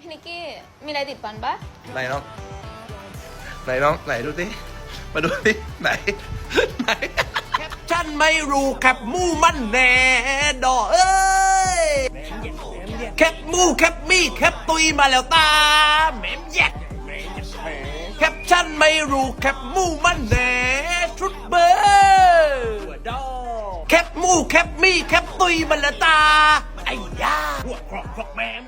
พี่นิกกี้มีอะไรติดฟันปะไหนน้อง ไหนน้อง ไหนดูสิมาดูสิไหน ไหน แคปชั่นไม่รู้แคปมู่มันแน่ดอเอ้ยแคปมู่แคปมี่แคปตุยมาแล้วตาแหมมแยกแคปชั่นไม่รู้แคปมู่มันแน่ชุดเบอร์แคปมู่แคปมี่แคปตุยมาแล้วตาไอ้ยาหัวครอกครอกแมม